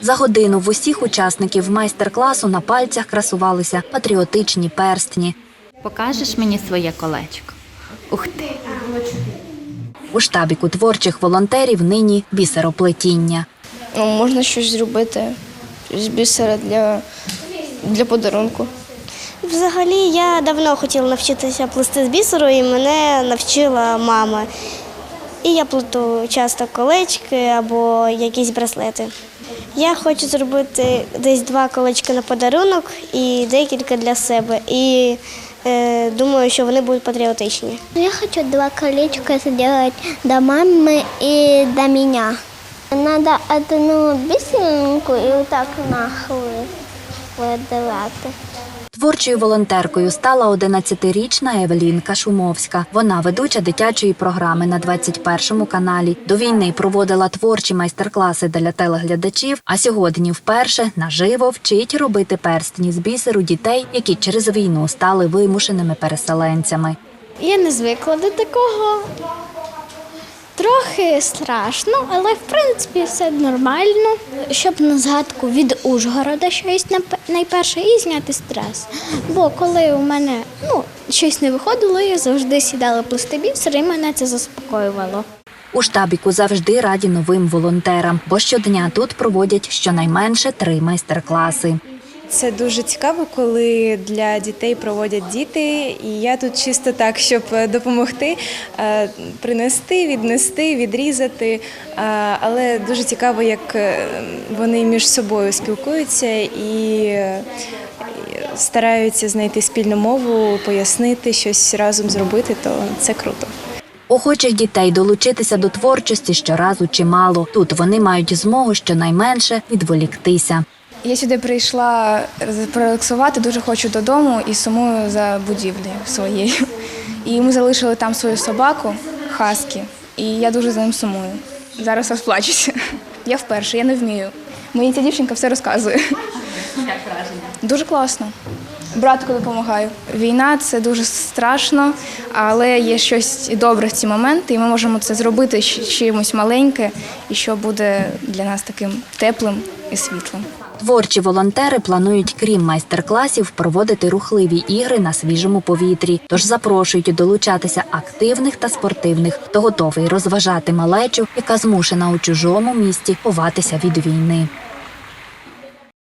За годину в усіх учасників майстер-класу на пальцях красувалися патріотичні перстні. Покажеш мені своє колечко? Ух ти! У штабіку творчих волонтерів нині бісероплетіння. Ну, можна щось зробити з бісера для, для подарунку. Взагалі я давно хотіла навчитися плести з бісеру, і мене навчила мама. І я плету часто колечки або якісь браслети. Я хочу зробити десь два колечка на подарунок і декілька для себе. І е, думаю, що вони будуть патріотичні. Я хочу два колечка сделать до мамы и до меня. Надо одну бисеринку и вот так видавати. Творчою волонтеркою стала 11-річна Евелінка Шумовська. Вона ведуча дитячої програми на 21 каналі. До війни проводила творчі майстер-класи для телеглядачів. А сьогодні вперше наживо вчить робити перстні з бісеру дітей, які через війну стали вимушеними переселенцями. Я не звикла до такого. Трохи страшно, але в принципі все нормально. Щоб на згадку від Ужгорода щось найперше і зняти стрес. Бо коли у мене ну, щось не виходило, я завжди сідала плести бісер, і мене це заспокоювало. У штабіку завжди раді новим волонтерам, бо щодня тут проводять щонайменше три майстер-класи. Це дуже цікаво, коли для дітей проводять діти, і я тут чисто так, щоб е, допомогти е, принести, віднести, відрізати. Е, Але дуже цікаво, як вони між собою спілкуються і стараються знайти спільну мову, пояснити щось разом зробити, то це круто. Охочих дітей долучитися до творчості щоразу чимало. Тут вони мають змогу щонайменше відволіктися. Я сюди прийшла порелаксувати, дуже хочу додому і сумую за будівлею своєю. І ми залишили там свою собаку, Хаскі, і я дуже за ним сумую. Зараз розплачуся. Я вперше, я не вмію. Мені ця дівчинка все розказує. Як враження? Дуже класно. Братку допомагаю. Війна це дуже страшно, але є щось добре в ці моменти, і ми можемо це зробити чимось маленьке, і що буде для нас таким теплим і світлим. Творчі волонтери планують, крім майстер-класів, проводити рухливі ігри на свіжому повітрі. Тож запрошують долучатися активних та спортивних, хто готовий розважати малечу, яка змушена у чужому місті ховатися від війни.